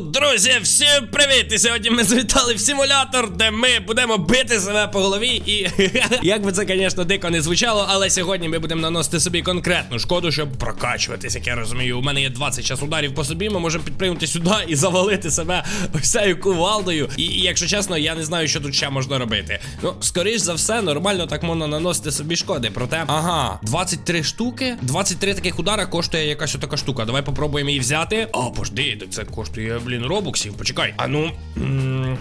Друзі, всім привіт! І сьогодні ми завітали в симулятор, де ми будемо бити себе по голові. І як би це, звісно, дико не звучало, але сьогодні ми будемо наносити собі конкретну шкоду, щоб прокачуватись, як я розумію. У мене є 20 час ударів по собі. Ми можемо підпригнути сюди і завалити себе цією кувалдою. І, якщо чесно, я не знаю, що тут ще можна робити. Ну, скоріш за все, нормально так можна наносити собі шкоди. Проте, ага, 23 штуки, 23 таких удара коштує якась отака штука. Давай попробуємо її взяти. О, пожди, це коштує, блін, робоксів. Почекай. А ну.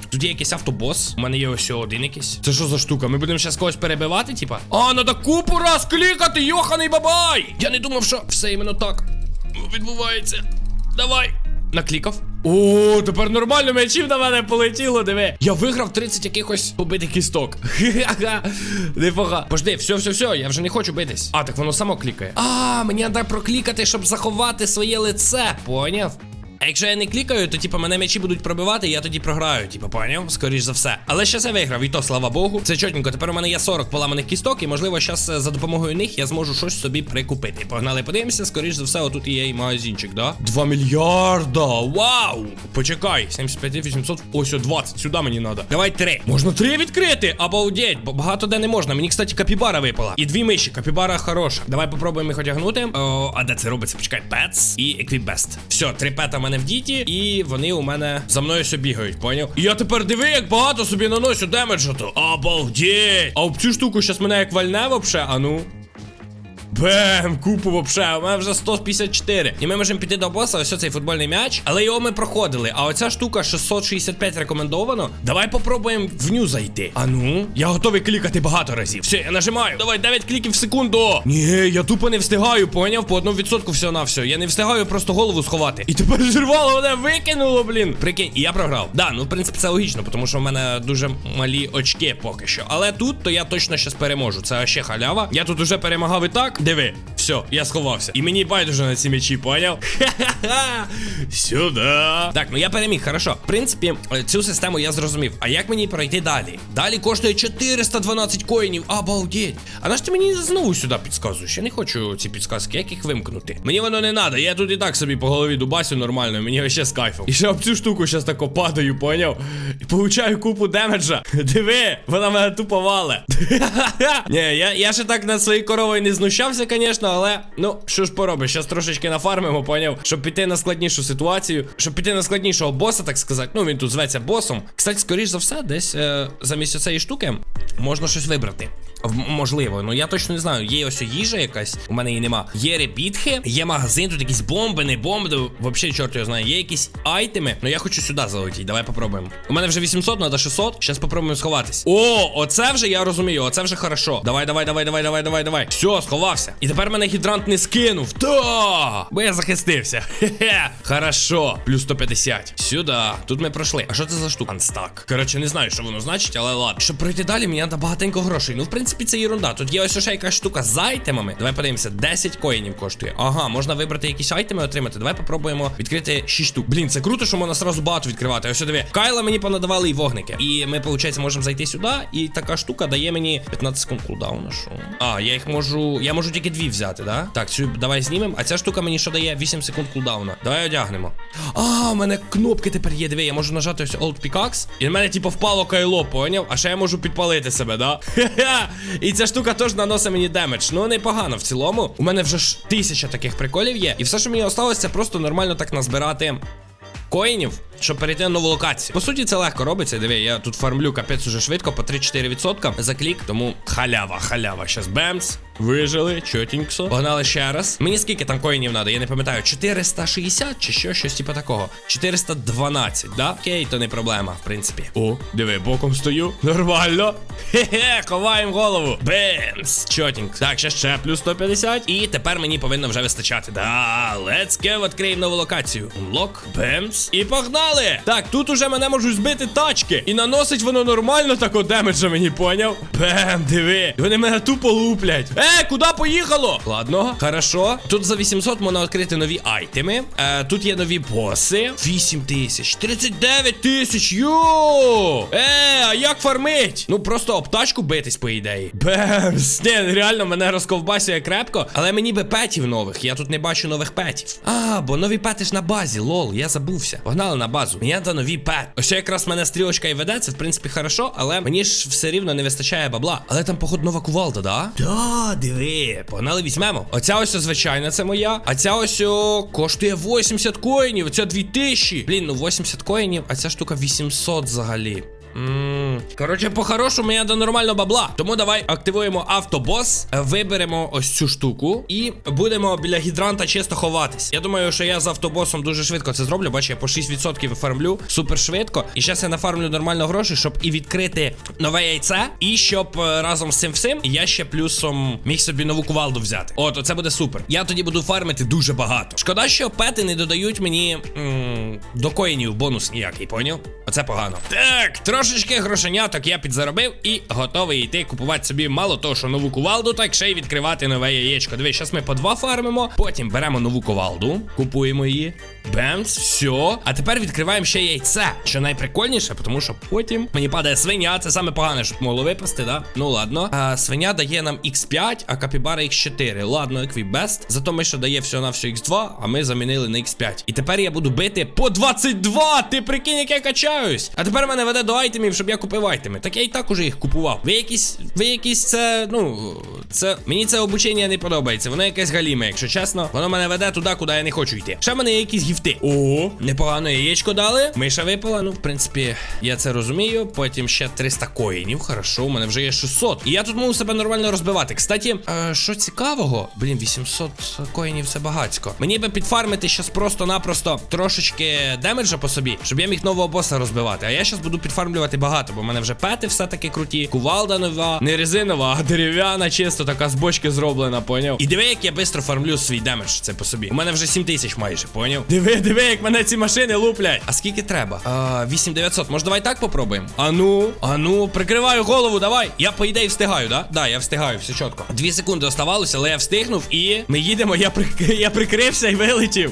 Тут є якийсь автобос. У мене є ось один якийсь. Це що за штука? Ми будемо зараз когось перебивати, типа? А, надо купу раз клікати, йоханий бабай! Я не думав, що все іменно так відбувається. Давай. Наклікав. О, тепер нормально м'ячів на мене полетіло, диви. Я виграв 30 якихось побитих кісток. Ха-ха. Непогано. Пожди, все, все, все, я вже не хочу битись. А, так воно само клікає. А, мені треба проклікати, щоб заховати своє лице. Поняв? А якщо я не клікаю, то типу мене м'ячі будуть пробивати, і я тоді програю, типу, поняв? Скоріш за все. Але ще я виграв, і то слава Богу. Це чотненько. Тепер у мене є 40 поламаних кісток, і можливо, зараз за допомогою них я зможу щось собі прикупити. Погнали, подивимося, скоріш за все, отут є і магазинчик, да? 2 мільярда! Вау! Почекай, 75 800, ось о 20, сюди мені треба. Давай 3. Можна 3 відкрити! Обалдеть, бо багато де не можна. Мені, кстати, капібара випала. І дві миші, капібара хороша. Давай попробуємо їх одягнути. О, а де це робиться? Почекай, Pets і Best. Все, три пета в мене в діті, і вони у мене за мною ще бігають, поняв? І я тепер диви, як багато собі наношу демеджу то. Обалдеть! А об цю штуку щас мене як вальне вообще, а ну. Бем, купу вообще, у мене вже 154. І ми можемо піти до боса, ось цей футбольний м'яч. Але його ми проходили. А оця штука 665 рекомендовано. Давай попробуємо в ню зайти. А ну, я готовий клікати багато разів. Все, я нажимаю. Давай 9 кліків в секунду. Ні, я тупо не встигаю, поняв? По одному відсотку всього на все. Я не встигаю просто голову сховати. І тепер зірвало мене викинуло, блін. Прикинь, і я програв. Да, ну в принципі це логічно, тому що в мене дуже малі очки поки що. Але тут то я точно щас переможу. Це ще халява. Я тут уже перемагав і так. Диви, все, я сховався. І мені байдуже на ці м'ячі, поняв? Ха-ха-ха. Сюди. Так, ну я переміг, хорошо. В принципі, е, цю систему я зрозумів. А як мені пройти далі? Далі коштує 412 коїнів. Обалдеть. А наш ти мені знову сюди підказуєш? Я не хочу ці підказки, як їх вимкнути. Мені воно не треба. Я тут і так собі по голові дубасю нормально, мені ще з кайфом. І ще об цю штуку зараз тако падаю, поняв? І получаю купу демеджа. Диви, вона мене тупо вале. Ні, я, я ще так над своєю коровою не знущався, звісно, але ну, що ж поробиш, зараз трошечки нафармимо, поняв, щоб піти на складнішу ситуацію, щоб піти на складнішого боса, так сказати. Ну, він тут зветься босом. Кстати, скоріш за все, десь е, замість цієї штуки можна щось вибрати. Можливо, ну я точно не знаю. Є ось їжа якась, у мене її нема. Є репітхи, є магазин, тут якісь бомби, не бомби. Взагалі, чорт його знає. Є якісь айтеми. Ну я хочу сюди залетіти. Давай попробуємо. У мене вже 800, треба 600. Зараз попробуємо сховатись. О, оце вже я розумію, оце вже хорошо. Давай, давай, давай, давай, давай, давай, давай. Все, сховався. І тепер мене гідрант не скинув. Та! Бо я захистився. Хе-хе. Хорошо. Плюс 150. Сюди. Тут ми пройшли. А що це за штука? Анстак. Коротше, не знаю, що воно значить, але ладно. Щоб пройти далі, мені треба багатенько грошей. Ну, в принципі, це ерунда. Тут є ось ще якась штука з айтемами. Давай подивимося, 10 коїнів коштує. Ага, можна вибрати якісь айтеми отримати. Давай попробуємо відкрити 6 штук. Блін, це круто, що можна сразу багато відкривати. Ось диви. Кайла мені понадавали і вогники. І ми, виходить, можемо зайти сюди. І така штука дає мені 15 секунд кулдауна. Що? А, я їх можу. Я можу тільки дві взяти, да? Так, цю давай знімемо. А ця штука мені що дає 8 секунд кулдауна. Давай одягнемо. А, у мене кнопки тепер є. Диви, я можу нажати ось Old Pickaxe. І в мене, типу, впало кайло, поняв? А ще я можу підпалити себе, да? Хе-хе. І ця штука теж наносить мені демедж. Ну, непогано в цілому. У мене вже ж тисяча таких приколів є. І все, що мені осталось, це просто нормально так назбирати. Коїнів, щоб перейти на нову локацію. По суті, це легко робиться. Диви, я тут фармлю капець уже швидко, по 3-4% за клік. Тому халява, халява. Щас бемс. Вижили, чотіньксо. Погнали ще раз. Мені скільки там коїнів треба, я не пам'ятаю. 460 чи що, щось типу такого. 412, да? Окей, то не проблема, в принципі. О, диви, боком стою. Нормально. Хе-хе, ховаємо голову. Бемс. Чотінг. Так, ще ще плюс 150. І тепер мені повинно вже вистачати. Да, let's go, відкриємо нову локацію. Unlock, бемс. І погнали! Так, тут уже мене можуть збити тачки. І наносить воно нормально тако демеджа мені, поняв? Бем, диви. Вони мене тупо луплять. Е, куди поїхало? Ладно, хорошо. Тут за 800 можна відкрити нові айтеми. Е, тут є нові боси. 8 тисяч. 39 тисяч. Йо! Е, а як фармить? Ну просто об тачку битись, по ідеї. Бемс. Ні, реально мене розковбасює крепко. Але мені би петів нових. Я тут не бачу нових петів. А, бо нові пети ж на базі, лол, я забувся. Погнали на базу. Мені треба нові пет. Ось якраз мене стрілочка і веде, це в принципі хорошо, але мені ж все рівно не вистачає бабла. Але там, походу, нова кувалда, да? Да, диви. Погнали візьмемо. Оця ось звичайна, це моя. А ця ось о, коштує 80 коїнів. Оця 2000. Блін, ну 80 коїнів, а ця штука 800 взагалі. Ммм. Коротше, по-хорошому я до нормального бабла. Тому давай активуємо автобос, виберемо ось цю штуку і будемо біля гідранта чисто ховатись. Я думаю, що я з автобосом дуже швидко це зроблю. Бачу, я по 6% фармлю супер швидко. І зараз я нафармлю нормально грошей, щоб і відкрити нове яйце, і щоб е, разом з цим всім я ще плюсом міг собі нову кувалду взяти. От, оце буде супер. Я тоді буду фармити дуже багато. Шкода, що пети не додають мені м, до коїнів бонус ніякий, поняв? Оце погано. Так, трошечки грошеняток я підзаробив і готовий йти купувати собі мало того, що нову кувалду, так ще й відкривати нове яєчко. Дивись, зараз ми по два фармимо, потім беремо нову кувалду, купуємо її. Бемц, все. А тепер відкриваємо ще яйце. Що найприкольніше, тому що потім мені падає свиня. Це саме погане, щоб могло випасти, да? Ну ладно. А, свиня дає нам X5, а капібара X4. Ладно, еквібест. Зато ми що дає все на все X2, а ми замінили на X5. І тепер я буду бити по 22. Ти прикинь, як я качаюсь. А тепер мене веде до айтемів, щоб я купив айтеми. Так я і так уже їх купував. Ви якісь, ви якісь це, ну, це мені це обучення не подобається. Воно якесь галіме, якщо чесно. Воно мене веде туди, куди я не хочу йти. Ще мене якісь гіфти. О, непогано яєчко дали. Миша випала. Ну, в принципі, я це розумію. Потім ще 300 коїнів. Хорошо, у мене вже є 600. І я тут можу себе нормально розбивати. Кстати, е, що цікавого, блін, 800 коїнів це багатько. Мені би підфармити щас просто-напросто трошечки демеджа по собі, щоб я міг нового боса розбивати. А я щас буду підфармлювати багато, бо в мене вже пети все таки круті. Кувалда нова, не резинова, а дерев'яна, чисто така з бочки зроблена, поняв? І диви, як я швидко фармлю свій демедж. Це по собі. У мене вже 7 тисяч майже, поняв? Диви, диви, як мене ці машини луплять. А скільки треба? А, 8900. Може, давай так попробуємо? А ну, а ну, прикриваю голову, давай. Я по ідеї встигаю, да? Да, я встигаю, все чітко. Дві секунди оставалося, але я встигнув і ми їдемо. Я прик... я прикрився і вилетів.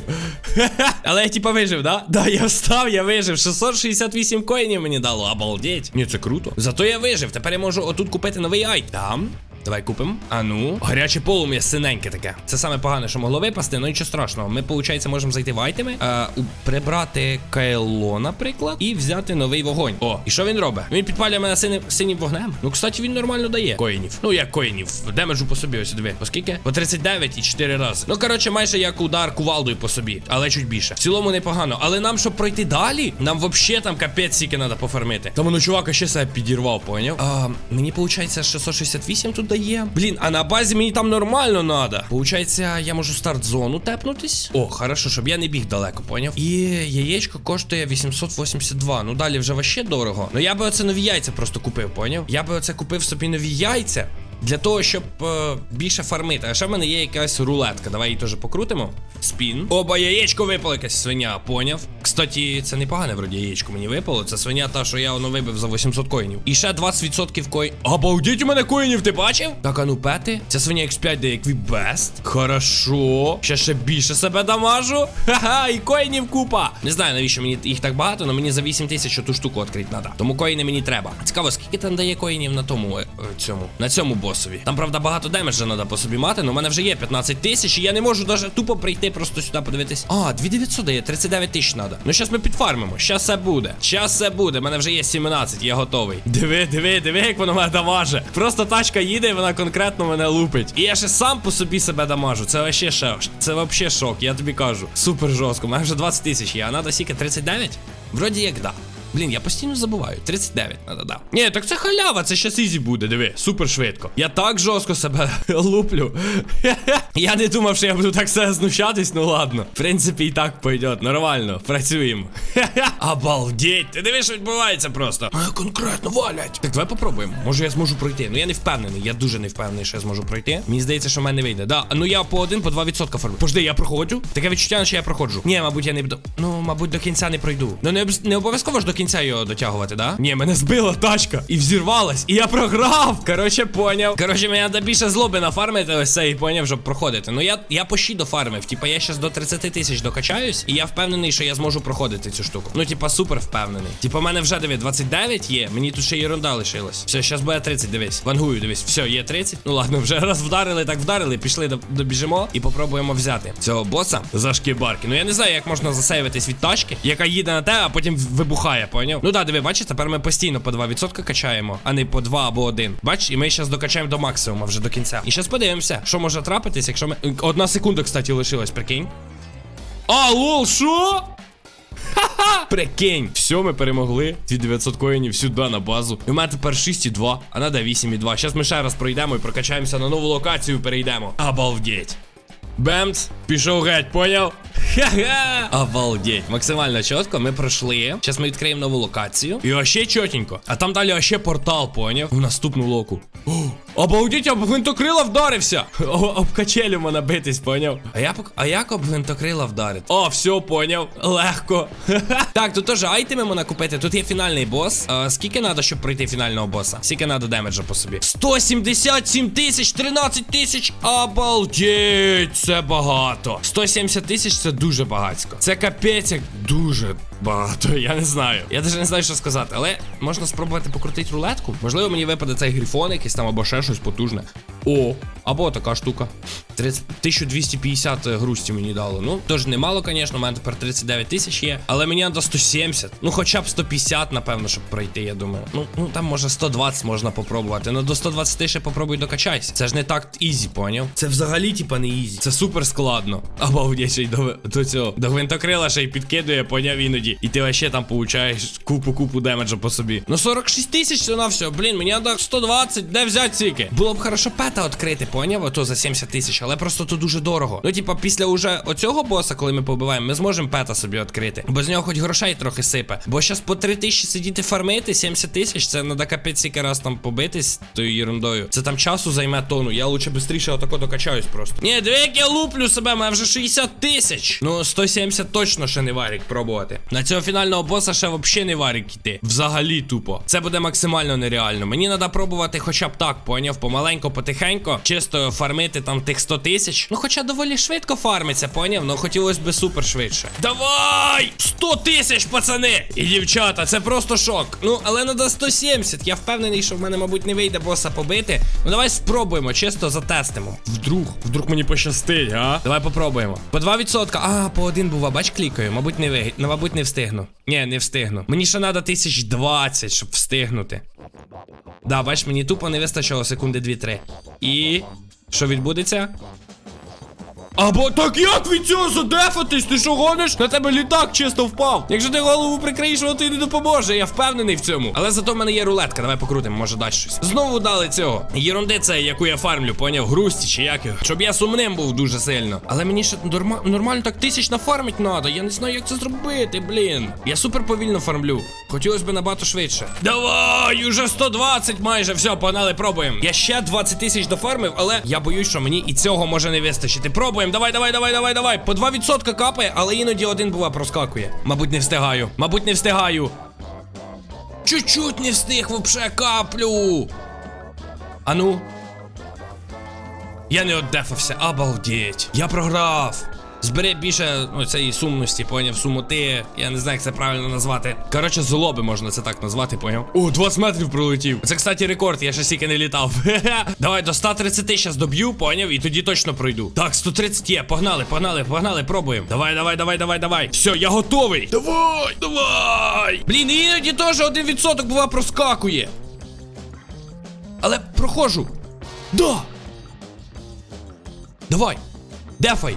Але я типа вижив, да? Да, я встав, я вижив. 668 коїнів мені дало. Обалдеть. Ні, це круто. Зато я вижив. Тепер я можу отут купити новий айт. Там. Давай купимо. А ну. Гаряче полум'я синеньке таке. Це саме погане, що могло випасти, ну нічого страшного. Ми, виходить, можемо зайти в айтеми, е, прибрати кайло, наприклад, і взяти новий вогонь. О, і що він робить? Він підпалює мене синим, синім вогнем. Ну, кстати, він нормально дає коїнів. Ну, як коїнів. Демеджу по собі, ось диви. Оскільки? По 39 і 4 рази. Ну, коротше, майже як удар кувалдою по собі, але чуть більше. В цілому непогано. Але нам, щоб пройти далі, нам вообще там капець сіки треба пофармити. Тому ну чувака ще себе підірвав, поняв? А, мені виходить 668 тут дає. Блін, а на базі мені там нормально надо. Получається, я можу старт зону тепнутись. О, хорошо, щоб я не біг далеко, поняв? І яєчко коштує 882. Ну далі вже ваще дорого. Ну я би оце нові яйця просто купив, поняв? Я би оце купив собі нові яйця. Для того, щоб е, більше фармити. А ще в мене є якась рулетка. Давай її теж покрутимо. Спін. Оба яєчко випало якась свиня, поняв. Кстати, це непогане вроді яєчко мені випало. Це свиня та, що я воно вибив за 800 коїнів. І ще 20% коїн. Обалдіть у мене коїнів, ти бачив? Так, а ну пети. Ця свиня X5 дає квібест. Хорошо. Ще ще більше себе дамажу. Ха-ха, і коїнів купа. Не знаю, навіщо мені їх так багато, але мені за 8 тисяч ту штуку відкрити треба. Тому коїни мені треба. Цікаво, скільки там дає коїнів на тому е, цьому. На цьому босові. Там, правда, багато демеджа треба по собі мати, але у мене вже є 15 тисяч, і я не можу навіть тупо прийти просто сюди подивитись. А, 2900 дає, 39 тисяч треба. Ну, зараз ми підфармимо. Щас все буде. Щас все буде. У мене вже є 17, я готовий. Диви, диви, диви, як воно мене дамаже. Просто тачка їде, і вона конкретно мене лупить. І я ще сам по собі себе дамажу. Це вообще шок. Це вообще шок, я тобі кажу. Супер жорстко. У мене вже 20 тисяч є, а надо сіки 39? Вроді як да. Блін, я постійно забуваю. 39 надо, да. Ні, так це халява, це щас ізі буде, диви, супер швидко. Я так жорстко себе луплю. я не думав, що я буду так себе знущатись, ну ладно. В принципі, і так пойдет. Нормально, працюємо. Обалдеть, ти дивиш, що відбувається просто. А конкретно валять. Так давай попробуємо. Може я зможу пройти. Ну я не впевнений, я дуже не впевнений, що я зможу пройти. Мені здається, що в мене не вийде. Да, ну я по один, по 2% фармлю. Пожди, я проходжу. Таке відчуття, що я проходжу. Ні, мабуть, я не буду. Ну, мабуть, до кінця не пройду. Ну не обов'язково ж до кінця. Кінця його дотягувати, да? Ні, мене збила тачка і взірвалась, і я програв. Коротше, поняв. Коротше, мені треба більше злоби нафармити ось це і поняв, щоб проходити. Ну я, я почти дофармив. Типа я зараз до 30 тисяч докачаюсь, і я впевнений, що я зможу проходити цю штуку. Ну, типа, супер впевнений. Типа, у мене вже диви, 29 є, мені тут ще ерунда лишилась. Все, зараз буде 30, дивись. Вангую, дивись. Все, є 30. Ну ладно, вже раз вдарили, так вдарили. Пішли добіжимо і попробуємо взяти цього боса за шкібарки. Ну я не знаю, як можна засейвитись від тачки, яка їде на те, а потім вибухає, поняв? Ну да, диви, бачиш, тепер ми постійно по 2% качаємо, а не по 2 або 1. Бачиш, і ми зараз докачаємо до максимуму вже до кінця. І зараз подивимося, що може трапитись, якщо ми. Одна секунда, кстати, лишилась, прикинь. А, лол, що? Ха-ха! Прикинь, все, ми перемогли. Ці 900 коїнів сюди на базу. І у мене тепер 6,2, а надо 8,2. Зараз ми ще раз пройдемо і прокачаємося на нову локацію, перейдемо. Обалдеть. Бемц, пішов геть, поняв? Ха-ха! Обалдеть. Максимально чітко ми пройшли. Зараз ми відкриємо нову локацію. І вообще чотенько. А там далі вообще портал, поняв? В наступну локу. О, обалдеть, об гвинтокрила вдарився. О, об качелю мене битись, поняв? А я пок... А як об гвинтокрила вдарить? О, все, поняв. Легко. так, тут теж айтеми можна купити. Тут є фінальний бос. А, скільки треба, щоб пройти фінального боса? Скільки треба демеджа по собі? 177 тисяч, 13 тисяч. Обалдеть, це багато. 170 тисяч це дуже багатсько. Це капець як дуже багато. Я не знаю. Я навіть не знаю, що сказати. Але можна спробувати покрутити рулетку. Можливо, мені випаде цей грифон якийсь там або ще щось потужне. О, або така штука. 30, 1250 грусті мені дало. Ну, теж немало, звісно, у мене тепер 39 тисяч є. Але мені треба 170. Ну, хоча б 150, напевно, щоб пройти, я думаю. Ну, ну там може 120 можна попробувати. Ну до 120 ще попробуй докачайся. Це ж не так ізі, поняв? Це взагалі, типа, не ізі. Це супер складно. Обалдеть, ще й до, до цього. До гвинтокрила ще й підкидує, поняв іноді. І ти вообще там получаєш купу-купу демеджа по собі. Ну 46 тисяч це на все. Блін, мені треба 120, де взяти ціки? Було б хорошо пета відкрити, поняв? Ото за 70 тисяч, але просто то дуже дорого. Ну, типа, після уже оцього боса, коли ми побиваємо, ми зможемо пета собі відкрити. Бо з нього хоч грошей трохи сипе. Бо зараз по 3 тисячі сидіти фармити, 70 тисяч, це треба капець раз там побитись тою ерундою. Це там часу займе тону. Я лучше швидше отако докачаюсь просто. Ні, диви, як я луплю себе, мене вже 60 тисяч. Ну, 170 точно ще не варік пробувати. На цього фінального боса ще взагалі не варік йти. Взагалі тупо. Це буде максимально нереально. Мені треба пробувати хоча б так, поняв, помаленько, потихенько, чисто фармити там тих 100 тисяч. Ну, хоча доволі швидко фармиться, поняв? Ну хотілося б супер швидше. Давай! 100 тисяч, пацани! І дівчата, це просто шок. Ну, але треба 170. Я впевнений, що в мене, мабуть, не вийде боса побити. Ну давай спробуємо, чисто затестимо. Вдруг, вдруг мені пощастить, а? Давай попробуємо. По 2%. А, по один бува, бач, клікаю. Мабуть, не ви... ну, мабуть, не встигну. Ні, не встигну. Мені ще треба 1020, щоб встигнути. Да, бач, мені тупо не вистачило секунди 2-3. І. Що відбудеться? Або так як від цього задефатись? Ти що гониш? На тебе літак чисто впав. Якщо ти голову прикриєш, воно тобі не допоможе. Я впевнений в цьому. Але зато в мене є рулетка. Давай покрутимо, може дати щось. Знову дали цього. Єрунди це, яку я фармлю, поняв? Грусті чи як його. Щоб я сумним був дуже сильно. Але мені ще норма... нормально так тисяч нафармить надо. Я не знаю, як це зробити, блін. Я супер повільно фармлю. Хотілося б набагато швидше. Давай, уже 120 майже. Все, погнали, пробуємо. Я ще 20 тисяч дофармив, але я боюсь, що мені і цього може не вистачити. Пробуємо. Давай, давай, давай, давай, давай. По 2% капає, але іноді один бува проскакує. Мабуть, не встигаю. Мабуть, не встигаю. Чуть-чуть не встиг вообще каплю. Ану. Я не оддефався, обалдеть. Я програв. Збери більше ну, цієї сумності, поняв, сумоти. Я не знаю, як це правильно назвати. Коротше, злоби можна це так назвати, поняв. О, 20 метрів пролетів. Це, кстати, рекорд, я ще стільки не літав. Давай до 130 зараз доб'ю, поняв, і тоді точно пройду. Так, 130 є. Погнали, погнали, погнали, пробуємо. Давай, давай, давай, давай, давай. Все, я готовий. Давай, давай. Блін, іноді теж один відсоток бува проскакує. Але проходжу. Да. Давай. Дефай.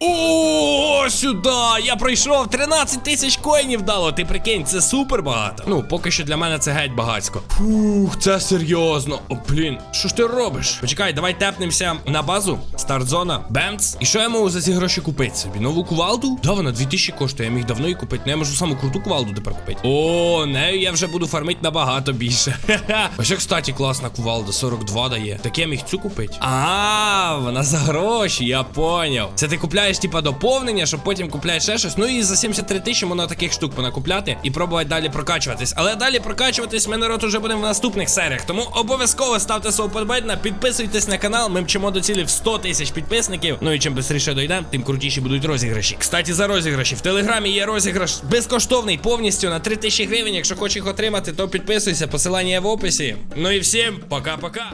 О, сюди! Я пройшов 13 тисяч коїнів дало. Ти прикинь, це супер багато. Ну, поки що для мене це геть багатсько. Фух, це серйозно. О, блін, що ж ти робиш? Почекай, давай тепнемося на базу. Старт-зона, бемц. І що я можу за ці гроші купити собі? Нову кувалду? Да, вона 2000 коштує. Я міг давно її купити. Ну я можу саму круту кувалду тепер купити. О, нею я вже буду фармити набагато більше. Ха-ха. А ще, кстати, класна кувалда, 42 дає. Так я міг цю купити. А, вона за гроші, я поняв. Це ти купляєш купляєш типа доповнення, щоб потім купляєш ще щось. Ну і за 73 тисячі можна таких штук понакупляти і пробувати далі прокачуватись. Але далі прокачуватись ми народ уже будемо в наступних серіях. Тому обов'язково ставте свого подбайна, підписуйтесь на канал. Ми мчимо до цілі в 100 тисяч підписників. Ну і чим швидше дойдемо, тим крутіші будуть розіграші. Кстати, за розіграші в телеграмі є розіграш безкоштовний повністю на 3000 гривень. Якщо хочеш їх отримати, то підписуйся. Посилання є в описі. Ну і всім пока-пока.